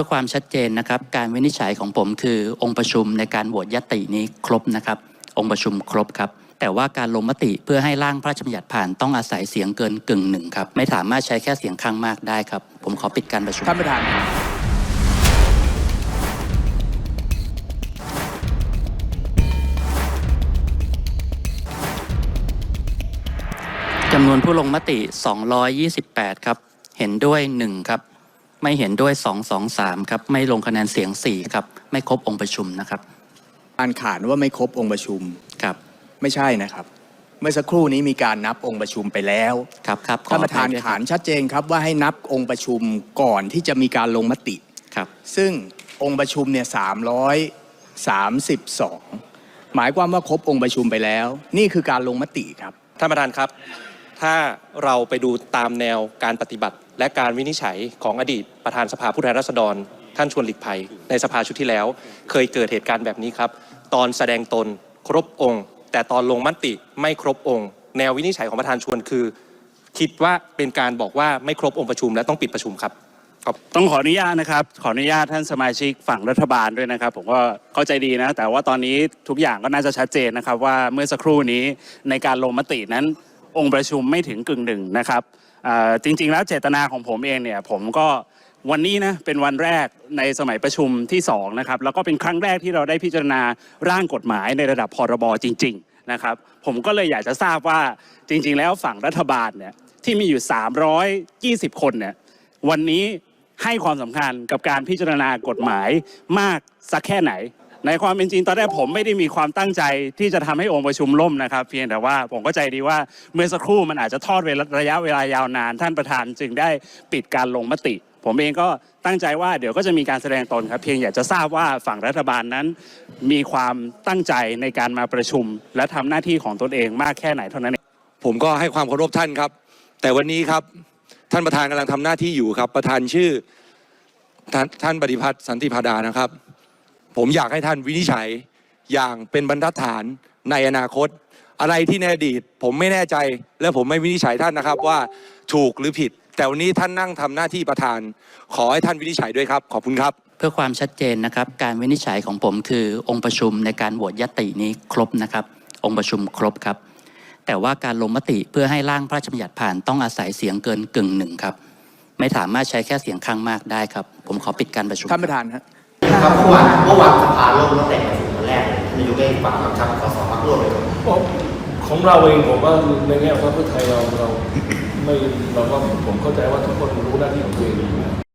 พื่อความชัดเจนนะครับ การวินิจฉัยของผมคือองค์ประชุมในการโหวตยตินี้ครบนะครับ องค์ประชุมครบครับ แต่ว่าการลงมติเพื่อให้ร่างพระราชบัญญัติผ่านต้องอาศัยเสียงเกินกึ่งหนึ่งครับ ไม่สามารถใช้แค่เสียงข้างมากได้ครับ ผมขอปิดการประชุมท่านประธานจำนวนผู้ลงมติ 228 ครับ เห็นด้วย 1 ครับ ไม่เห็นด้วย 2 2 3 ครับ ไม่ลงคะแนนเสียง 4 ครับ ไม่ครบองค์ประชุมนะครับ อ่านขานว่าไม่ครบองค์ประชุมครับ ไม่ใช่นะครับ เมื่อสักครู่นี้มีการนับองค์ประชุมไปแล้วครับครับขอท่านประธานอภัยด้วยคขานบชัดเจนครับว่าให้นับองค์ประชุมก่อนที่จะมีการลงมติครับ ซึ่งองค์ประชุมเนี่ยสามร้อยสามสิบสองหมายความว่าครบองค์ประชุมไปแล้ว นี่คือการลงมติครับท่านประธานครับ ถ้าเราไปดูตามแนวการปฏิบัติ และการวินิจฉัยของอดีตประธานสภาผู้แทนราษฎร ท่านชวนหลีกภัย ในสภาชุดที่แล้ว เคยเกิดเหตุการณ์แบบนี้ครับ ตอนแสดงตนครบองค์ แต่ตอนลงมติไม่ครบองค์ แนววินิจฉัยของประธานชวนคือ คิดว่าเป็นการบอกว่าไม่ครบองค์ประชุม และต้องปิดประชุมครับต้องขออนุญาตนะครับ ขออนุญาตท่านสมาชิกฝั่งรัฐบาลด้วยนะครับ ผมก็เข้าใจดีนะ แต่ว่าตอนนี้ทุกอย่างก็น่าจะชัดเจนนะครับ ว่าเมื่อสักครู่นี้ในการลงมตินั้น องค์ประชุมไม่ถึงกึ่งหนึ่งนะครับจริงๆแล้วเจตนาของผมเองเนี่ยผมก็วันนี้นะเป็นวันแรกในสมัยประชุมที่สองนะครับแล้วก็เป็นครั้งแรกที่เราได้พิจารณาร่างกฎหมายในระดับพรบจริง ๆนะครับ ผมก็เลยอยากจะทราบว่าจริง ๆ แล้วฝั่งรัฐบาลเนี่ยที่มีอยู่ 320 คนเนี่ยวันนี้ให้ความสำคัญกับการพิจารณากฎหมายมากสักแค่ไหน ในความเป็นจริงตอนแรกผมไม่ได้มีความตั้งใจที่จะทำให้องค์ประชุมล่มนะครับ เพียงแต่ว่าผมก็ใจดีว่าเมื่อสักครู่มันอาจจะทอดเวลาระยะเวลายาวนาน ท่านประธานจึงได้ปิดการลงมติ ผมเองก็ตั้งใจว่าเดี๋ยวก็จะมีการแสดงตนครับ เพียงอยากจะทราบว่าฝั่งรัฐบาลนั้น มีความตั้งใจในการมาประชุม และทำหน้าที่ของตนเองมากแค่ไหนเท่านั้นเองผมก็ให้ความเคารพท่านครับ แต่วันนี้ครับท่านประธานกำลังทำหน้าที่อยู่ครับ ประธานชื่อท่านท่านปฏิพัฒน์สันติพาดานะครับ ผมอยากให้ท่านวินิจฉัยอย่างเป็นบรรทัดฐานในอนาคต อะไรที่ในอดีต ผมไม่แน่ใจและผมไม่วินิจฉัยท่านนะครับว่าถูกหรือผิด แต่วันนี้ท่านนั่งทำหน้าที่ประธาน ขอให้ท่านวินิจฉัยด้วยครับ ขอบคุณครับ เพื่อความชัดเจนนะครับ การวินิจฉัยของผมคือองค์ประชุมในการโหวตยตินี้ครบนะครับ องค์ประชุมครบครับ แต่ว่าการลงมติเพื่อให้ร่างพระราชบัญญัติผ่านต้องอาศัยเสียงเกินกึ่งหนึ่งครับไม่สามารถใช้แค่เสียงข้างมากได้ครับ ผมขอปิดการประชุมท่านประธานฮะ ครับเมื่อวานเมื่อวานสภาล่มตั้งแต่ประชุมวันแรกเลยนายกได้ฝากคำชับสอพักร่วมเลยครับของเราเองผมว่าในแง่ของพรรคเพื่อไทยเราเราไม่เราก็ผมเข้าใจว่าทุกคนรู้หน้าที่ของตัวเอง